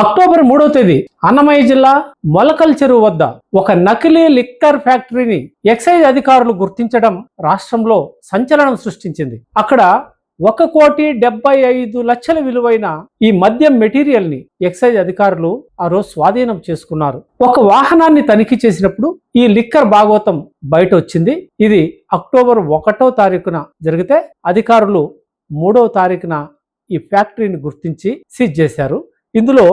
October మూడో తేదీ అన్నమయ్య జిల్లా మొలకల్ చెరువు వద్ద ఒక నకిలీ లిక్కర్ ఫ్యాక్టరీని ఎక్సైజ్ అధికారులు గుర్తించడం రాష్ట్రంలో సంచలనం సృష్టించింది. అక్కడ ఒక కోటి డెబ్బై ఐదు లక్షల విలువైన ఈ మద్యం మెటీరియల్ని ఎక్సైజ్ అధికారులు ఆ రోజు స్వాధీనం చేసుకున్నారు. ఒక వాహనాన్ని తనిఖీ చేసినప్పుడు ఈ లిక్కర్ భాగవతం బయట వచ్చింది ఇది అక్టోబర్ ఒకటో తారీఖున జరిగితే అధికారులు మూడవ తారీఖున ఈ ఫ్యాక్టరీని గుర్తించి సీజ్ చేశారు. ఇందులో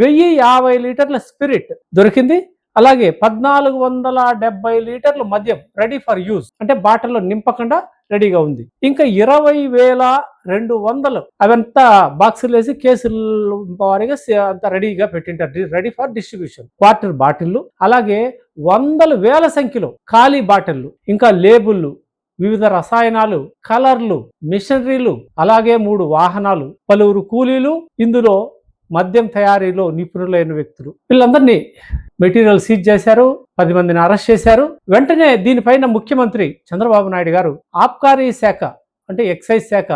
వెయ్యి యాభై లీటర్ల స్పిరిట్ దొరికింది. అలాగే పద్నాలుగు వందల డెబ్బై లీటర్ల మద్యం రెడీ ఫర్ యూజ్. అంటే బాటిల్లో నింపకుండా రెడీగా ఉంది. ఇంకా ఇరవై వేల రెండు వందలు అవంతా బాక్సులు వేసి కేసులు వారిగా అంత అంతా రెడీగా పెట్టింటారు. Ready for distribution. క్వార్టర్ బాటిల్లు అలాగే వందల వేల సంఖ్యలో ఖాళీ బాటిల్లు ఇంకా లేబుళ్ళు వివిధ రసాయనాలు కలర్లు మిషనరీలు అలాగే మూడు వాహనాలు పలువురు కూలీలు. ఇందులో మద్యం తయారీలో నిపుణులైన వ్యక్తులు. వీళ్ళందరినీ మెటీరియల్ సీజ్ చేశారు పది మందిని అరెస్ట్ చేశారు. వెంటనే దీనిపైన ముఖ్యమంత్రి చంద్రబాబు నాయుడు గారు ఆబ్కారీ శాఖ అంటే ఎక్సైజ్ శాఖ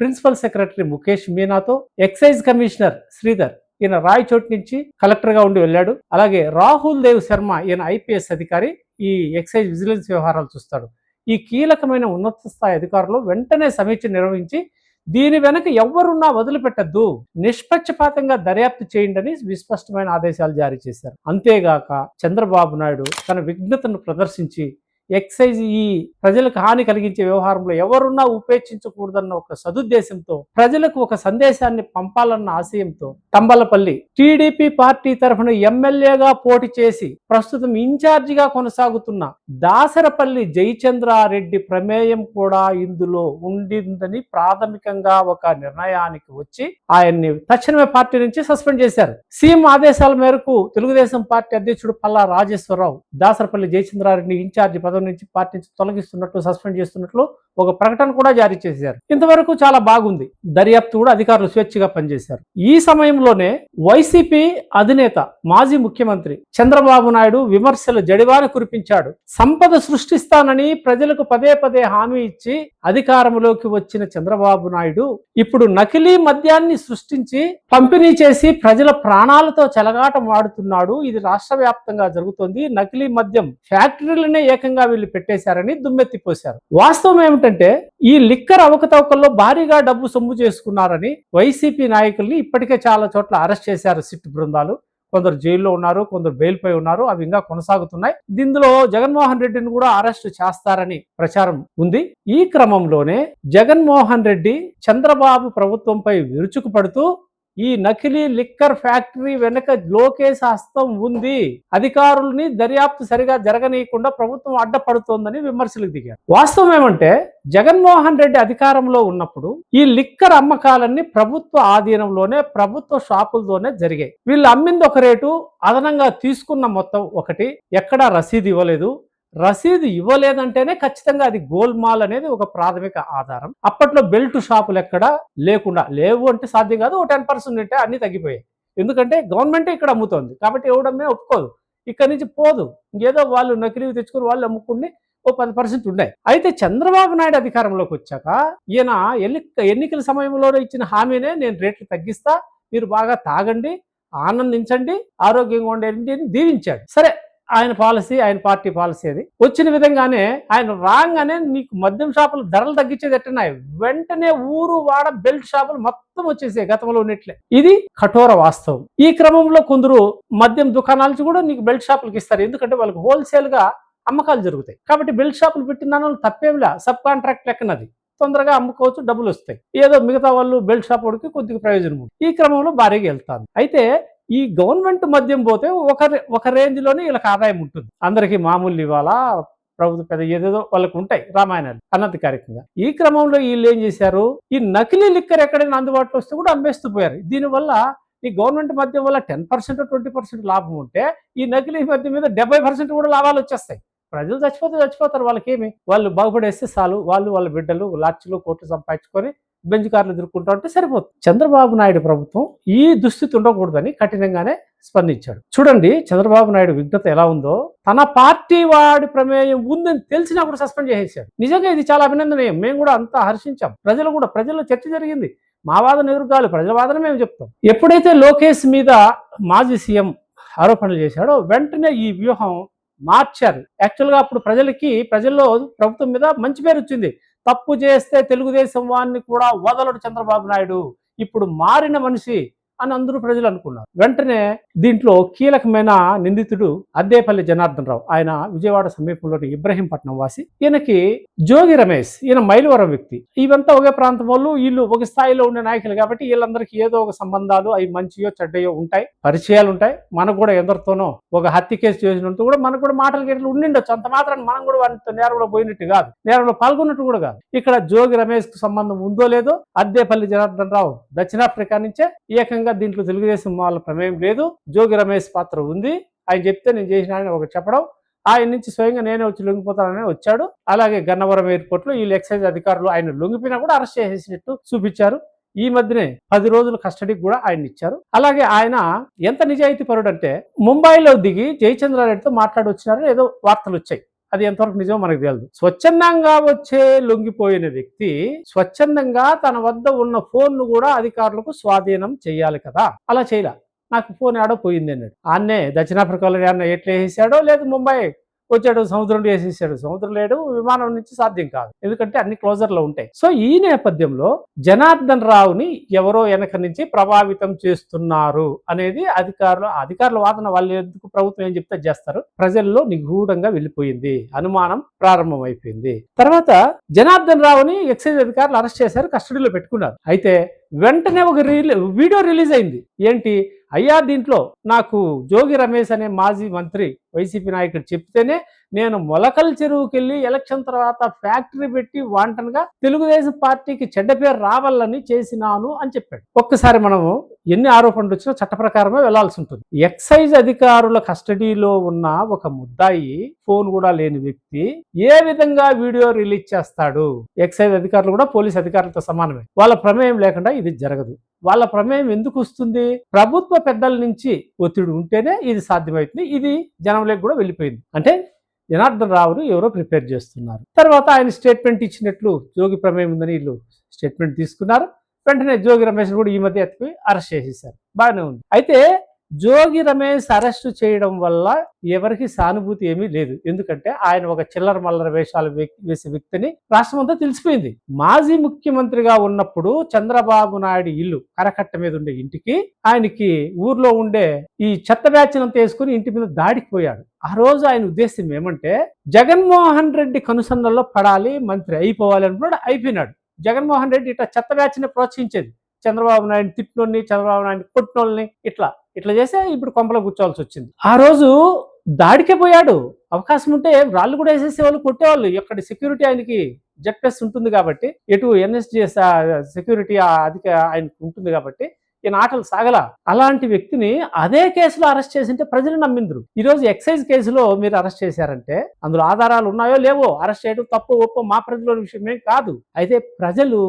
ప్రిన్సిపల్ సెక్రటరీ ముఖేష్ మీనాతో ఎక్సైజ్ కమిషనర్ శ్రీధర్ ఈయన రాయచోటి నుంచి కలెక్టర్గా ఉండి వెళ్ళాడు. అలాగే రాహుల్ దేవ్ శర్మ ఈయన ఐపీఎస్ అధికారి ఈ ఎక్సైజ్ విజిలెన్స్ వ్యవహారాలు చూస్తాడు. ఈ కీలకమైన ఉన్నత స్థాయి అధికారులు వెంటనే సమీక్ష నిర్వహించి దీని వెనక ఎవరున్నా వదిలిపెట్టద్దు. నిష్పక్షపాతంగా దర్యాప్తు చేయండి అని విస్పష్టమైన ఆదేశాలు జారీ చేశారు. అంతేగాక చంద్రబాబు నాయుడు తన విఘ్నతను ప్రదర్శించి ఎక్సైజ్ ఈ ప్రజలకు హాని కలిగించే వ్యవహారంలో ఎవరున్నా ఉపేక్షించకూడదన్న ఒక సదుద్దేశంతో ప్రజలకు ఒక సందేశాన్ని పంపాలన్న ఆశయంతో తంబలపల్లి టీడీపీ పార్టీ తరఫున ఎమ్మెల్యేగా పోటీ చేసి ప్రస్తుతం ఇన్ఛార్జిగా కొనసాగుతున్న దాసరపల్లి జయచంద్రారెడ్డి ప్రమేయం కూడా ఇందులో ఉండిందని ప్రాథమికంగా ఒక నిర్ణయానికి వచ్చి ఆయన్ని తక్షణమే పార్టీ నుంచి సస్పెండ్ చేశారు. సీఎం ఆదేశాల మేరకు తెలుగుదేశం పార్టీ అధ్యక్షుడు పల్లా రాజేశ్వరరావు దాసరపల్లి జయచంద్రారెడ్డి ఇన్ఛార్జి పదవి నుంచి పార్టీ నుంచి తొలగిస్తున్నట్లు సస్పెండ్ చేస్తున్నట్లు ఒక ప్రకటన కూడా జారీ చేశారు. ఇంతవరకు చాలా బాగుంది. దర్యాప్తు కూడా అధికారులు స్వేచ్ఛగా పనిచేశారు. ఈ సమయంలోనే వైసీపీ అధినేత మాజీ ముఖ్యమంత్రి చంద్రబాబు నాయుడు విమర్శలు జడివాన కురిపించాడు. సంపద సృష్టిస్తానని ప్రజలకు పదే పదే హామీ ఇచ్చి అధికారంలోకి వచ్చిన చంద్రబాబు నాయుడు ఇప్పుడు నకిలీ మద్యాన్ని సృష్టించి పంపిణీ చేసి ప్రజల ప్రాణాలతో చెలగాటం వాడుతున్నాడు ఇది రాష్ట్ర వ్యాప్తంగా జరుగుతోంది. నకిలీ మద్యం ఫ్యాక్టరీలనే ఏకంగా వీళ్ళు పెట్టేశారని దుమ్మెత్తిపోశారు. వాస్తవం ఏమిటంటే ఈ లిక్కర్ అవకతవకల్లో భారీగా డబ్బు సొమ్ము చేసుకున్నారని వైసీపీ నాయకుల్ని ఇప్పటికే చాలా చోట్ల అరెస్ట్ చేశారు సిట్ బృందాలు. కొందరు జైల్లో ఉన్నారు కొందరు బెయిల్పై ఉన్నారు అవి ఇంకా కొనసాగుతున్నాయి. దీనిలో జగన్మోహన్ రెడ్డిని కూడా అరెస్ట్ చేస్తారని ప్రచారం ఉంది. ఈ క్రమంలోనే జగన్మోహన్ రెడ్డి చంద్రబాబు ప్రభుత్వంపై విరుచుకుపడుతూ ఈ నకిలీ లిక్కర్ ఫ్యాక్టరీ వెనక లోకేష్ హస్తం ఉంది. అధికారుల్ని దర్యాప్తు సరిగా జరగనీయకుండా ప్రభుత్వం అడ్డపడుతోందని విమర్శలకు దిగారు. వాస్తవం ఏమంటే జగన్మోహన్ రెడ్డి అధికారంలో ఉన్నప్పుడు ఈ లిక్కర్ అమ్మకాలన్నీ ప్రభుత్వ ఆధీనంలోనే ప్రభుత్వ షాపులతోనే జరిగాయి. వీళ్ళు అమ్మింది ఒక రేటు అదనంగా తీసుకున్న మొత్తం ఒకటి ఎక్కడా రసీదు ఇవ్వలేదు. రసీదు ఇవ్వలేదంటేనే ఖచ్చితంగా అది గోల్మాల్ అనేది ఒక ప్రాథమిక ఆధారం. అప్పట్లో బెల్ట్ షాపులు ఎక్కడ లేకుండా లేవు అంటే సాధ్యం కాదు ఓ టెన్ పర్సెంట్ ఉంటే అన్ని తగ్గిపోయాయి. ఎందుకంటే గవర్నమెంటే ఇక్కడ అమ్ముతోంది. కాబట్టి ఇవ్వడమే ఒప్పుకోదు. ఇక్కడ నుంచి పోదు. ఇంకేదో వాళ్ళు నకిలీ తెచ్చుకుని వాళ్ళు అమ్ముకుని ఓ పది పర్సెంట్ ఉన్నాయి. అయితే చంద్రబాబు నాయుడు అధికారంలోకి వచ్చాక ఈయన ఎన్ని ఎన్నికల సమయంలో ఇచ్చిన హామీనే నేను రేట్లు తగ్గిస్తా మీరు బాగా తాగండి ఆనందించండి ఆరోగ్యంగా ఉండేది అని దీవించాడు. సరే ఆయన పాలసీ ఆయన పార్టీ పాలసీ అది. వచ్చిన విధంగానే ఆయన రాగానే నీకు మద్యం షాపులు ధరలు తగ్గించేది ఎట్టున్నాయి వెంటనే ఊరు వాడ బెల్ట్ షాపులు మొత్తం వచ్చేసాయి గతంలో ఉన్నట్లే. ఇది కఠోర వాస్తవం. ఈ క్రమంలో కొందరు మద్యం దుకాణాల నుంచి కూడా నీకు బెల్ట్ షాపులకు ఇస్తారు. ఎందుకంటే వాళ్ళకి హోల్సేల్గా అమ్మకాలు జరుగుతాయి. కాబట్టి బెల్ట్ షాపులు పెట్టిన దానివల్ల తప్పేమిలా సబ్ కాంట్రాక్ట్ లెక్కనది తొందరగా అమ్ముకోవచ్చు డబ్బులు వస్తాయి. ఏదో మిగతా వాళ్ళు బెల్ట్ షాప్ వాడికి కొద్దిగా ప్రయోజనం ఉంది ఈ క్రమంలో భారీగా వెళ్తాను. అయితే ఈ గవర్నమెంట్ మద్యం పోతే ఒక రే- ఒక రేంజ్లోనే వీళ్ళకి ఆదాయం ఉంటుంది. అందరికీ మామూలు ఇవ్వాలా? ప్రభుత్వ పెద్ద ఏదేదో వాళ్ళకు ఉంటాయి రామాయణాలు అనధికారికంగా ఈ క్రమంలో వీళ్ళు ఏం చేశారు? ఈ నకిలీ లిక్కర్ ఎక్కడైనా అందుబాటులో వస్తే కూడా అమ్మేస్తూ పోయారు. దీనివల్ల ఈ గవర్నమెంట్ మద్యం వల్ల టెన్ పర్సెంట్ ట్వంటీ పర్సెంట్ లాభం ఉంటే ఈ నకిలీ మద్యం మీద డెబ్బై పర్సెంట్ కూడా లాభాలు వచ్చేస్తాయి. ప్రజలు చచ్చిపోతే చచ్చిపోతారు వాళ్ళకేమి? వాళ్ళు బాగుపడేస్తే చాలు. వాళ్ళు వాళ్ళ బిడ్డలు లక్షలు కోట్లు సంపాదించుకొని బెంచ్ కార్లు ఎదుర్కొంటా ఉంటే సరిపోతుంది. చంద్రబాబు నాయుడు ప్రభుత్వం ఈ దుస్థితి ఉండకూడదని కఠినంగానే స్పందించాడు. చూడండి చంద్రబాబు నాయుడు విఘ్నత ఎలా ఉందో తన పార్టీ వాడి ప్రమేయం ఉందని తెలిసినా కూడా సస్పెండ్ చేసేసాడు. నిజంగా ఇది చాలా అభినందనీయం. మేము కూడా అంతా హర్షించాం. ప్రజలు కూడా ప్రజల్లో చర్చ జరిగింది. మా వాదన ఎదురుగాలు ప్రజల వాదన మేము చెప్తాం. ఎప్పుడైతే లోకేష్ మీద మాజీ సీఎం ఆరోపణలు చేశాడో వెంటనే ఈ వ్యూహం మార్చారు. యాక్చువల్గా అప్పుడు ప్రజలకి ప్రజల్లో ప్రభుత్వం మీద మంచి పేరు వచ్చింది తప్పు చేస్తే తెలుగుదేశం వారిని కూడా వదలడు చంద్రబాబు నాయుడు. ఇప్పుడు మారిన మనిషి అని అందరూ ప్రజలు అనుకున్నారు. వెంటనే దీంట్లో కీలకమైన నిందితుడు అద్దేపల్లి జనార్దన్ రావు. ఆయన విజయవాడ సమీపంలోని ఇబ్రహీంపట్నం వాసి. ఈయనకి జోగి రమేష్ ఈయన మైలవరం వ్యక్తి. ఇవంతా ఒకే ప్రాంతం వాళ్ళు వీళ్ళు ఒక స్థాయిలో ఉండే నాయకులు కాబట్టి వీళ్ళందరికీ ఏదో ఒక సంబంధాలు అవి మంచియో చెడ్డయో ఉంటాయి. పరిచయాలు ఉంటాయి. మనకు కూడా ఎందరితోనో ఒక హత్య కేసు చేసినంత కూడా మనకు కూడా మాటలు గేట్లు ఉండిండొచ్చు. అంత మాత్రాన్ని మనం కూడా వాటితో నేరంలో పోయినట్టు కాదు. నేరంలో పాల్గొన్నట్టు కూడా కాదు. ఇక్కడ జోగి రమేష్కు సంబంధం ఉందో లేదో అద్దేపల్లి జనార్దన్ రావు దక్షిణాఫ్రికా నుంచే ఏకంగా దీంట్లో తెలుగుదేశం వాళ్ళ ప్రమేయం లేదు. జోగి రమేష్ పాత్ర ఉంది. ఆయన చెప్తే నేను చేసిన ఆయన ఒకటి చెప్పడం. ఆయన నుంచి స్వయంగా నేనే వచ్చి లొంగిపోతానని వచ్చాడు. అలాగే గన్నవరం ఎయిర్పోర్ట్లో వీళ్ళు ఎక్సైజ్ అధికారులు ఆయన లొంగిపోయినా కూడా అరెస్ట్ చేసేసినట్టు చూపించారు. ఈ మధ్యనే పది రోజుల కస్టడీకి కూడా ఆయన ఇచ్చారు. అలాగే ఆయన ఎంత నిజాయితీ పరుడు అంటే ముంబైలో దిగి జయచంద్రారెడ్డితో మాట్లాడి వచ్చినారని ఏదో వార్తలు వచ్చాయి అది ఎంతవరకు నిజమో మనకు తెలియదు స్వచ్ఛందంగా వచ్చే లొంగిపోయిన వ్యక్తి స్వచ్ఛందంగా తన వద్ద ఉన్న ఫోన్ను కూడా అధికారులకు స్వాధీనం చేయాలి కదా. అలా చేయలే. నాకు ఫోన్ ఆడో పోయింది అన్నాడు. ఆన్నే దక్షిణాఫ్రికాలో ఏమన్నా ఎట్లా వేసాడో లేదు ముంబై వచ్చాడు సముద్రంలో వేసేసాడు. సముద్రం లేడు విమానం నుంచి సాధ్యం కాదు. ఎందుకంటే అన్ని క్లోజర్లో ఉంటాయి. సో ఈ నేపథ్యంలో జనార్దన్ రావుని ఎవరో వెనక నుంచి ప్రభావితం చేస్తున్నారు అనేది అధికారులు అధికారుల వాదన వాళ్ళు ఎందుకు ప్రభుత్వం ఏం చెప్తే చేస్తారు. ప్రజల్లో నిగూఢంగా వెళ్ళిపోయింది. అనుమానం ప్రారంభమైపోయింది. తర్వాత జనార్దన్ రావుని ఎక్సైజ్ అధికారులు అరెస్ట్ చేశారు కస్టడీలో పెట్టుకున్నారు. అయితే వెంటనే ఒక రిలీ వీడియో రిలీజ్ అయింది. ఏంటి? అయ్యా దీంట్లో నాకు జోగి రమేష్ అనే మాజీ మంత్రి వైసీపీ నాయకుడు చెప్తేనే నేను మొలకల చెరువుకి వెళ్ళి ఎలక్షన్ తర్వాత ఫ్యాక్టరీ పెట్టి వాంటన్గా తెలుగుదేశం పార్టీకి చెడ్డ పేరు రావాలని చేసినాను అని చెప్పాడు. ఒక్కసారి మనము ఎన్ని ఆరోపణలు వచ్చినా చట్ట ప్రకారమే వెళ్ళాల్సి ఉంటుంది. ఎక్సైజ్ అధికారుల కస్టడీలో ఉన్న ఒక ముద్దాయి ఫోన్ కూడా లేని వ్యక్తి ఏ విధంగా వీడియో రిలీజ్ చేస్తాడు? ఎక్సైజ్ అధికారులు కూడా పోలీస్ అధికారులతో సమానమే. వాళ్ళ ప్రమేయం లేకుండా ఇది జరగదు. వాళ్ళ ప్రమేయం ఎందుకు వస్తుంది? ప్రభుత్వ పెద్దల నుంచి ఒత్తిడి ఉంటేనే ఇది సాధ్యమవుతుంది. ఇది జనంలోకి కూడా వెళ్ళిపోయింది. అంటే జనార్దన్ రావును ఎవరో ప్రిపేర్ చేస్తున్నారు. తర్వాత ఆయన స్టేట్మెంట్ ఇచ్చినట్లు జోగి ప్రమేయం ఉందని వీళ్ళు స్టేట్మెంట్ తీసుకున్నారు. వెంటనే జోగి రమేష్ కూడా ఈ మధ్య ఎత్తిపోయి అరెస్ట్ చేసేసారు బాగానే ఉంది. అయితే జోగి రమేష్ అరెస్టు చేయడం వల్ల ఎవరికి సానుభూతి ఏమీ లేదు. ఎందుకంటే ఆయన ఒక చిల్లర మల్లర వేషాలు వే- వేసే వ్యక్తిని రాష్ట్రమంతా తెలిసిపోయింది. మాజీ ముఖ్యమంత్రిగా ఉన్నప్పుడు చంద్రబాబు నాయుడు ఇల్లు కరకట్ట మీద ఉండే ఇంటికి ఆయనకి ఊర్లో ఉండే ఈ చెత్త బ్యాచ్నంతా వేసుకుని ఇంటి మీద దాడికి పోయాడు. ఆ రోజు ఆయన ఉద్దేశం ఏమంటే జగన్మోహన్ రెడ్డి కనుసన్నల్లో పడాలి మంత్రి అయిపోవాలి అనుకున్నాడు అయిపోయినాడు. జగన్మోహన్ రెడ్డి ఇట్లా చెత్త బ్యాచ్ని ప్రోత్సహించేది. చంద్రబాబు నాయుడు తిట్టినోళ్ళని చంద్రబాబు నాయుడు కొట్టినోళ్ళని ఇట్లా. ఇట్లా చేస్తే ఇప్పుడు కొంపలో కూర్చోవాల్సి వచ్చింది. ఆ రోజు దాడికే పోయాడు. అవకాశం ఉంటే రాళ్ళు కూడా వేసేసేవాళ్ళు కొట్టేవాళ్ళు. ఎక్కడ సెక్యూరిటీ ఆయనకి జెడ్పెస్ ఉంటుంది కాబట్టి ఎటు ఎన్ఎస్జిఎస్ సెక్యూరిటీ అధిక ఆయనకు ఉంటుంది కాబట్టి ఈయన ఆటలు సాగల. అలాంటి వ్యక్తిని అదే కేసులో అరెస్ట్ చేసింటే ప్రజలు నమ్మిందరు ఈరోజు ఎక్సైజ్ కేసులో మీరు అరెస్ట్ చేశారంటే అందులో ఆధారాలు ఉన్నాయో లేవో అరెస్ట్ చేయడం తప్పు ఒప్పో మా ప్రజల విషయమే కాదు. అయితే ప్రజలు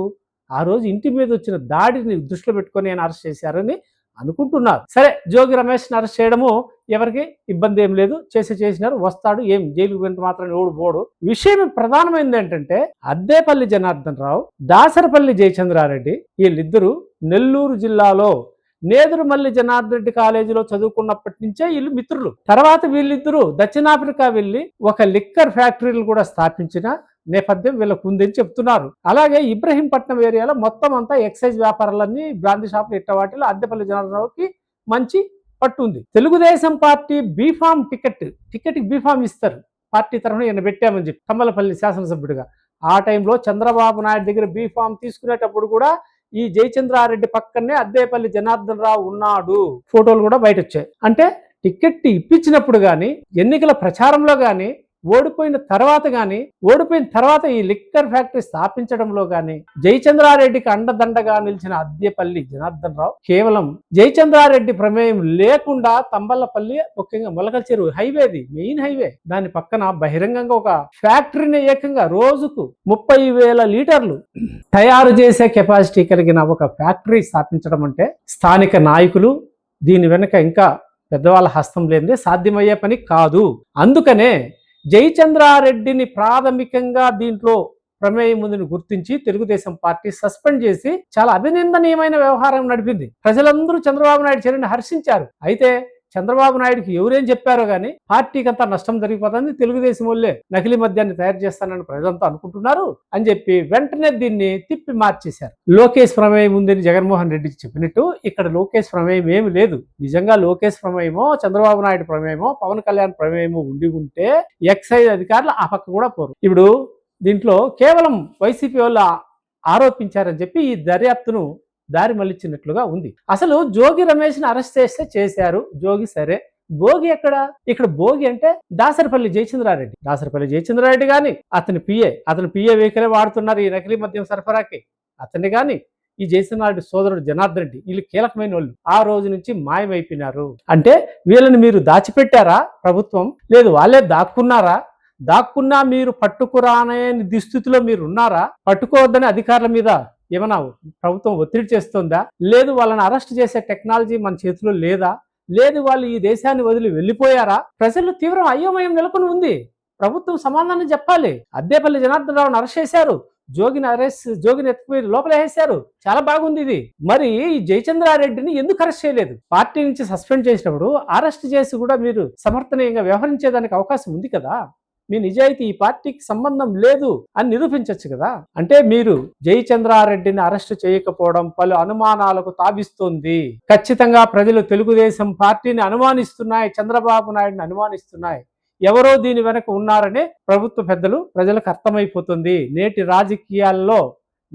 ఆ రోజు ఇంటి మీద వచ్చిన దాడిని దృష్టిలో పెట్టుకొని ఆయన అరెస్ట్ చేశారని అనుకుంటున్నారు. సరే జోగి రమేష్ అరెస్ట్ చేయడము ఎవరికి? ఇబ్బంది ఏం లేదు. చేసి చేసినారు వస్తాడు ఏం? జైలుకు వెంట మాత్రం ఎవడు పోడు. విషయం ప్రధానమైనది ఏంటంటే అద్దేపల్లి జనార్దన్ రావు దాసరపల్లి జయచంద్రారెడ్డి వీళ్ళిద్దరూ నెల్లూరు జిల్లాలో నేదురుమల్లి జనార్దన్ రెడ్డి కాలేజీలో చదువుకున్నప్పటి నుంచే వీళ్ళు మిత్రులు. తర్వాత వీళ్ళిద్దరూ దక్షిణాఫ్రికా వెళ్ళి ఒక లిక్కర్ ఫ్యాక్టరీలు కూడా స్థాపించిన నేపథ్యం వీళ్ళకు ఉందని చెప్తున్నారు. అలాగే ఇబ్రహీంపట్నం ఏరియాలో మొత్తం అంతా ఎక్సైజ్ వ్యాపారాలన్నీ బ్రాంతి షాపులు ఇట్ట వాటిలో అద్దెపల్లి జనార్దనరావుకి మంచి పట్టుంది Telugu Desam party B form ticket ticket B form ఇస్తారు. పార్టీ తరఫున ఈయన పెట్టామని చెప్పి కమ్మలపల్లి శాసనసభ్యుడిగా. ఆ టైంలో చంద్రబాబు నాయుడు దగ్గర బీఫామ్ తీసుకునేటప్పుడు కూడా ఈ జయచంద్రారెడ్డి పక్కనే అద్దేపల్లి జనార్దన్ రావు ఉన్నాడు. ఫోటోలు కూడా బయట వచ్చాయి అంటే టికెట్ ఇప్పించినప్పుడు కానీ ఎన్నికల ప్రచారంలో కానీ ఓడిపోయిన తర్వాత కానీ ఓడిపోయిన తర్వాత ఈ లిక్కర్ ఫ్యాక్టరీ స్థాపించడంలో కానీ జయచంద్రారెడ్డికి అండదండగా నిలిచిన అద్దెపల్లి జనార్దన్ రావు కేవలం జయచంద్రారెడ్డి ప్రమేయం లేకుండా తంబల్లపల్లి ముఖ్యంగా మొలకల చెరువు హైవేది మెయిన్ హైవే. దాని పక్కన బహిరంగంగా ఒక ఫ్యాక్టరీని ఏకంగా రోజుకు ముప్పై వేల లీటర్లు తయారు చేసే కెపాసిటీ కలిగిన ఒక ఫ్యాక్టరీ స్థాపించడం అంటే స్థానిక నాయకులు దీని వెనుక ఇంకా పెద్దవాళ్ళ హస్తం లేనిదే సాధ్యమయ్యే పని కాదు. అందుకనే జయచంద్రారెడ్డిని ప్రాథమికంగా దీంట్లో ప్రమేయం ఉందని గుర్తించి తెలుగుదేశం పార్టీ సస్పెండ్ చేసి చాలా అభినందనీయమైన వ్యవహారం నడిపింది. ప్రజలందరూ చంద్రబాబు నాయుడు చర్యను హర్షించారు. అయితే చంద్రబాబు నాయుడుకి ఎవరేం చెప్పారో కానీ పార్టీకి అంతా నష్టం జరిగిపోతుంది తెలుగుదేశం వాళ్ళే నకిలీ మద్యాన్ని తయారు చేస్తానని ప్రజలంతా అనుకుంటున్నారు అని చెప్పి వెంటనే దీన్ని తిప్పి మార్చేశారు. లోకేష్ ప్రమేయం ఉందని జగన్మోహన్ రెడ్డికి చెప్పినట్టు ఇక్కడ లోకేష్ ప్రమేయం ఏమి లేదు. నిజంగా లోకేష్ ప్రమేయమో చంద్రబాబు నాయుడు ప్రమేయమో పవన్ కళ్యాణ్ ప్రమేయమో ఉండి ఉంటే ఎక్సైజ్ అధికారులు ఆ పక్క కూడా పోరు. ఇప్పుడు దీంట్లో కేవలం వైసీపీ వాళ్ళు ఆరోపించారని చెప్పి ఈ దర్యాప్తును దారి మళ్ళించినట్లుగా ఉంది. అసలు జోగి రమేష్ని అరెస్ట్ చేస్తే చేశారు జోగి సరే. భోగి ఎక్కడ? ఇక్కడ భోగి అంటే దాసరిపల్లి జయచంద్రారెడ్డి. దాసరిపల్లి జయచంద్రారెడ్డి గాని అతని పిఏ అతని పిఏ వెహికలే వాడుతున్నారు ఈ నకిలీ మద్యం సరఫరాకి. అతన్ని గాని ఈ జయచంద్రారెడ్డి సోదరుడు జనార్దన్ రెడ్డి వీళ్ళు కీలకమైన వాళ్ళు. ఆ రోజు నుంచి మాయమైపోయినారు. అంటే వీళ్ళని మీరు దాచిపెట్టారా ప్రభుత్వం? లేదు వాళ్ళే దాక్కున్నారా? దాక్కున్నా మీరు పట్టుకురానే దుస్థితిలో మీరు ఉన్నారా? పట్టుకోవద్దని అధికారుల మీద ఏమన్నా ప్రభుత్వం ఒత్తిడి చేస్తుందా? లేదు వాళ్ళని అరెస్ట్ చేసే టెక్నాలజీ మన చేతిలో లేదా? లేదు వాళ్ళు ఈ దేశాన్ని వదిలి వెళ్ళిపోయారా? ప్రజలు తీవ్రం అయోమయం నెలకొని ఉంది. ప్రభుత్వం సమాధానం చెప్పాలి. అద్దేపల్లి జనార్దన్ రావును అరెస్ట్ చేశారు. జోగిని అరెస్ట్ జోగిని ఎత్తుకుపోయి లోపలేసేశారు చాలా బాగుంది ఇది. మరి ఈ జయచంద్రారెడ్డిని ఎందుకు అరెస్ట్ చేయలేదు? పార్టీ నుంచి సస్పెండ్ చేసినప్పుడు అరెస్ట్ చేసి కూడా మీరు సమర్థనీయంగా వ్యవహరించేదానికి అవకాశం ఉంది కదా? మీ నిజాయితీ ఈ పార్టీకి సంబంధం లేదు అని నిరూపించవచ్చు కదా. అంటే మీరు జయచంద్రారెడ్డిని అరెస్ట్ చేయకపోవడం పలు అనుమానాలకు తావిస్తోంది. ఖచ్చితంగా ప్రజలు తెలుగుదేశం పార్టీని అనుమానిస్తున్నాయి చంద్రబాబు నాయుడిని అనుమానిస్తున్నాయి. ఎవరో దీని వెనక ఉన్నారనే ప్రభుత్వ పెద్దలు ప్రజలకు అర్థమైపోతుంది. నేటి రాజకీయాల్లో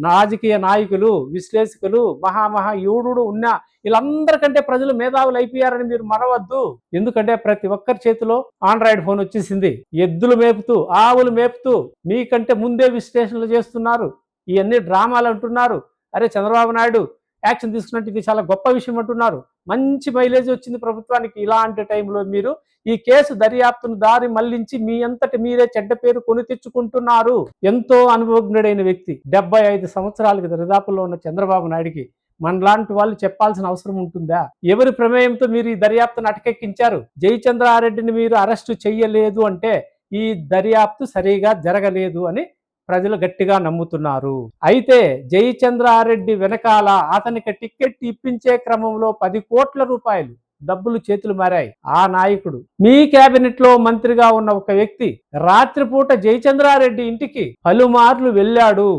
రాజకీయ నాయకులు విశ్లేషకులు మహామహా యూడు ఉన్న వీళ్ళందరికంటే ప్రజలు మేధావులు అయిపోయారని మీరు మరవద్దు. ఎందుకంటే ప్రతి ఒక్కరి చేతిలో ఆండ్రాయిడ్ ఫోన్ వచ్చేసింది. ఎద్దులు మేపుతూ ఆవులు మేపుతూ మీకంటే ముందే విశ్లేషణలు చేస్తున్నారు. ఇవన్నీ డ్రామాలు అంటున్నారు. అరే చంద్రబాబు నాయుడు యాక్షన్ తీసుకున్నట్టు ఇది చాలా గొప్ప విషయం అంటున్నారు. మంచి మైలేజ్ వచ్చింది ప్రభుత్వానికి ఇలాంటి టైంలో మీరు. ఈ కేసు దర్యాప్తును దారి మళ్ళించి మీ అంతటి మీరే చెడ్డ పేరు కొని తెచ్చుకుంటున్నారు. ఎంతో అనుభవజ్ఞుడైన వ్యక్తి డెబ్బై ఐదు సంవత్సరాలకి దరిదాపుల్లో ఉన్న చంద్రబాబు నాయుడికి మనలాంటి వాళ్ళు చెప్పాల్సిన అవసరం ఉంటుందా? ఎవరి ప్రమేయంతో మీరు ఈ దర్యాప్తును అటకెక్కించారు? జయచంద్రారెడ్డిని మీరు అరెస్టు చెయ్యలేదు అంటే ఈ దర్యాప్తు సరిగా జరగలేదు అని ప్రజలు గట్టిగా నమ్ముతున్నారు. అయితే జయచంద్రారెడ్డి వెనకాల అతనికి టిక్కెట్ ఇప్పించే క్రమంలో పది కోట్ల రూపాయలు డబ్బులు చేతులు మారాయి. ఆ నాయకుడు మీ కేబినెట్లో మంత్రిగా ఉన్న ఒక వ్యక్తి రాత్రిపూట జయచంద్రారెడ్డి ఇంటికి పలుమార్లు వెళ్ళాడు.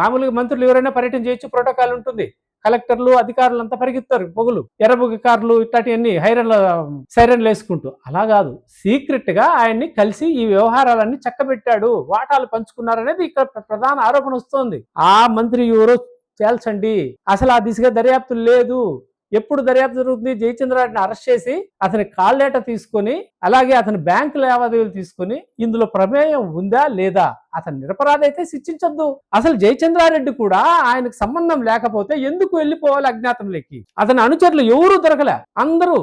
మామూలుగా మంత్రులు ఎవరైనా పర్యటన చేయొచ్చు ప్రోటోకాల్ ఉంటుంది. కలెక్టర్లు అధికారులు అంతా పరిగెత్తారు. పొగులు ఎర్రబుగ్గి కార్లు ఇట్లాంటివన్నీ హైరన్ల సైరన్లు వేసుకుంటూ. అలా కాదు. సీక్రెట్గా ఆయన్ని కలిసి ఈ వ్యవహారాలన్నీ చక్కబెట్టాడు. వాటాలు పంచుకున్నారనేది ఇక్కడ ప్రధాన ఆరోపణ వస్తోంది. ఆ మంత్రి ఎవరో తేల్చండి. అసలు ఆ దిశగా దర్యాప్తు లేదు. ఎప్పుడు దర్యాప్తు జరుగుతుంది? జయచంద్రారెడ్డిని అరెస్ట్ చేసి అతని కాళ్ళేట తీసుకొని అలాగే అతని బ్యాంకు లావాదేవీలు తీసుకొని ఇందులో ప్రమేయం ఉందా లేదా? అతను నిరపరాధైతే అయితే శిక్షించొద్దు. అసలు జయచంద్రారెడ్డి కూడా ఆయనకు సంబంధం లేకపోతే ఎందుకు వెళ్ళిపోవాలి అజ్ఞాతంలోకి? అతని అనుచరులు ఎవరు దొరకలే. అందరూ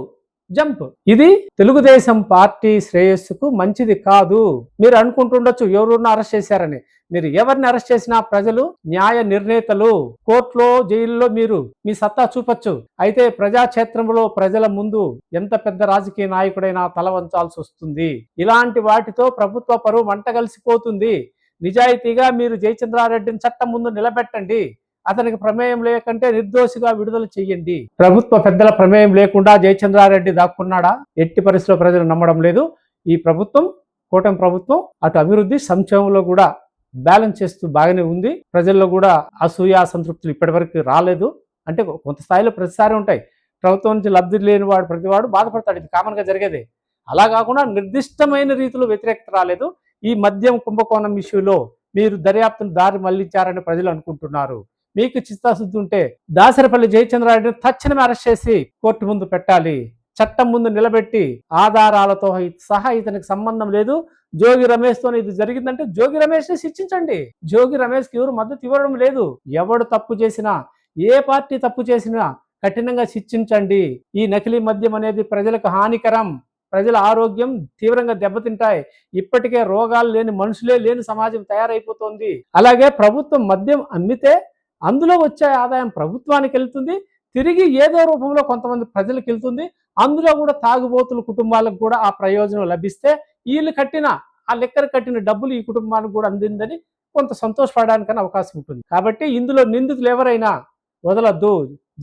జంప్. ఇది తెలుగుదేశం పార్టీ శ్రేయస్సుకు మంచిది కాదు. మీరు అనుకుంటుండొచ్చు ఎవరున్నా అరెస్ట్ చేశారని. మీరు ఎవరిని అరెస్ట్ చేసినా ప్రజలు న్యాయ నిర్ణేతలు. కోర్టులో జైల్లో మీరు మీ సత్తా చూపొచ్చు. అయితే ప్రజాక్షేత్రంలో ప్రజల ముందు ఎంత పెద్ద రాజకీయ నాయకుడైనా తల వంచాల్సి వస్తుంది. ఇలాంటి వాటితో ప్రభుత్వ పరువు మంట కలిసిపోతుంది. నిజాయితీగా మీరు జయచంద్రారెడ్డిని చట్టం ముందు నిలబెట్టండి. అతనికి ప్రమేయం లేకంటే నిర్దోషిగా విడుదల చెయ్యండి. ప్రభుత్వ పెద్దల ప్రమేయం లేకుండా జయచంద్రారెడ్డి దాక్కున్నాడా? ఎట్టి పరిస్థితిలో ప్రజలు నమ్మడం లేదు. ఈ ప్రభుత్వం కూటమి ప్రభుత్వం అటు అభివృద్ధి సంక్షేమంలో కూడా బ్యాలెన్స్ చేస్తూ బాగానే ఉంది. ప్రజల్లో కూడా అసూయ అసంతృప్తులు ఇప్పటివరకు రాలేదు. అంటే కొంత స్థాయిలో ప్రతిసారి ఉంటాయి. ప్రభుత్వం నుంచి లబ్ధి లేని వాడు ప్రతివాడు బాధపడతాడు. ఇది కామన్గా జరిగేది జరిగేదే. అలా కాకుండా నిర్దిష్టమైన రీతిలో వ్యతిరేకత రాలేదు. ఈ మద్యం కుంభకోణం ఇష్యూలో మీరు దర్యాప్తును దారి మళ్ళించారని ప్రజలు అనుకుంటున్నారు. మీకు చిత్తాశుద్ధి ఉంటే దాసరపల్లి జయచంద్రారెడ్డిని తక్షణమే అరెస్ట్ చేసి కోర్టు ముందు పెట్టాలి. చట్టం ముందు నిలబెట్టి ఆధారాలతో సహా ఇతనికి సంబంధం లేదు. జోగి రమేష్తో ఇది జరిగిందంటే జోగి రమేష్ని శిక్షించండి. జోగి రమేష్కి ఎవరు మద్దతు ఇవ్వడం లేదు. ఎవడు తప్పు చేసినా ఏ పార్టీ తప్పు చేసినా కఠినంగా శిక్షించండి. ఈ నకిలీ మద్యం అనేది ప్రజలకు హానికరం. ప్రజల ఆరోగ్యం తీవ్రంగా దెబ్బతింటాయి. ఇప్పటికే రోగాలు లేని మనుషులే లేని సమాజం తయారైపోతుంది. అలాగే ప్రభుత్వం మద్యం అమ్మితే అందులో వచ్చే ఆదాయం ప్రభుత్వానికి వెళ్తుంది. తిరిగి ఏదో రూపంలో కొంతమంది ప్రజలకు వెళ్తుంది అందులో కూడా తాగుబోతుల కుటుంబాలకు కూడా ఆ ప్రయోజనం లభిస్తే వీళ్ళు కట్టిన ఆ లెక్కర కట్టిన డబ్బులు ఈ కుటుంబానికి కూడా అందిందని కొంత సంతోషపడడానికైనా అవకాశం ఉంటుంది. కాబట్టి ఇందులో నిందితులు ఎవరైనా వదలద్దు.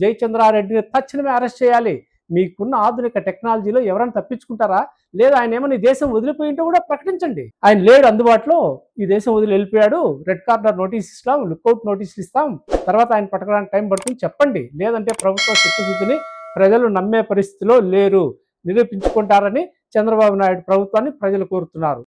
జయచంద్రారెడ్డిని తక్షణమే అరెస్ట్ చేయాలి. మీకున్న ఆధునిక టెక్నాలజీలో ఎవరైనా తప్పించుకుంటారా? లేదా ఆయన ఏమైనా ఈ దేశం వదిలిపోయింటే కూడా ప్రకటించండి. ఆయన లేడు అందుబాటులో ఈ దేశం వదిలి వెళ్ళిపోయాడు రెడ్ కార్నర్ నోటీస్ ఇస్తాం లుక్అవుట్ నోటీసులు ఇస్తాం తర్వాత ఆయన పట్టడానికి టైం పడుతుంది చెప్పండి. లేదంటే ప్రభుత్వ చిత్తశుద్ధిని ప్రజలు నమ్మే పరిస్థితిలో లేరు నిరూపించుకుంటారని చంద్రబాబు నాయుడు ప్రభుత్వాన్ని ప్రజలు కోరుతున్నారు.